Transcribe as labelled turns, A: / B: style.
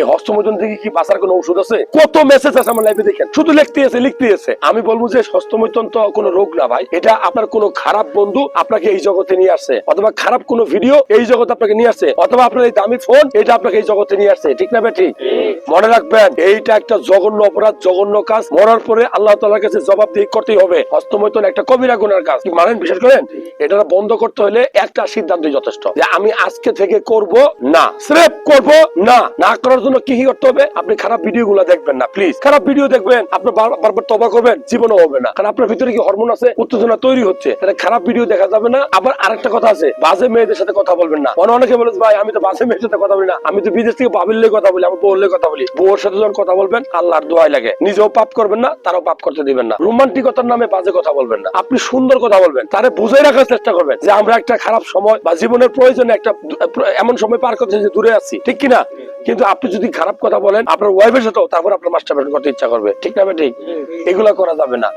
A: এই হস্তমৈথুন থেকে কি বাঁচার কোনো ওষুধ আছে? কত মেসেজ আছে আমার লাইফে দেখেন। শুধু লিখতে আছে লিখতে আছে। আমি বলব যে হস্তমৈথুন তো কোনো রোগ না ভাই। এটা আপনার কোনো খারাপ বন্ধু আপনাকে এই জগতে নিয়ে আসছে। অথবা খারাপ কোনো ভিডিও এই জগতে আপনাকে নিয়ে আসছে। অথবা আপনার এই দামি ফোন এটা আপনাকে এই জগতে নিয়ে আসছে। ঠিক না ঠিক। মনে রাখবেন, এইটা একটা জঘন্য অপরাধ, জঘন্য কাজ। মরার পরে আল্লাহ তালার কাছে জবাব দিয়ে করতেই হবে। হস্তমৈথুন একটা কবিরা গুনার কাজ। কি মানেন বিশেষ করেন এটা বন্ধ করতে হলে একটা সিদ্ধান্তই যথেষ্ট। যে আমি আজকে থেকে করব না। স্রেফ করব না। না করার জন্য কি কি করতে হবে? আপনি খারাপ ভিডিও গুলো দেখবেন না প্লিজ খারাপ ভিডিও দেখবেন, আপনি বারবার তবা করবেন, জীবনও হবে না। কারণ আপনার ভিতরে কি হরমোন আছে? উত্তেজনা তৈরি হচ্ছে। তাহলে খারাপ ভিডিও দেখা যাবে না। আবার আরেকটা কথা আছে, বাজে মেয়েদের সাথে কথা বলবেন না। অনেক অনেকে বলে, ভাই, আমি তো বাজে মেয়ের সাথে কথা বলি না। আমি তো বিদেশ থেকে বাবিল্লে কথা বলি আমি বললে কথা বলি। বউর সাথে যখন কথা বলবেন, আল্লাহর দোয়াই লাগে। নিজেও পাপ করবেন না, তারাও পাপ করতে দিবেন না। রোমান্টিকতার নামে বাজে কথা বলবেন না। আপনি সুন্দর কথা বলবেন। তারে বুঝাই রাখার চেষ্টা করবেন যে, আমরা একটা খারাপ সময় বা জীবনের প্রয়োজনে একটা এমন সময় পার করতে যে দূরে আছি। ঠিক কিনা? কিন্তু আপনি যদি খারাপ কথা বলেন আপনার ওয়াইফের সাথেও তারপর আপনার মাস্টার করতে ইচ্ছা করবে। ঠিক না ঠিক এগুলা করা যাবে না।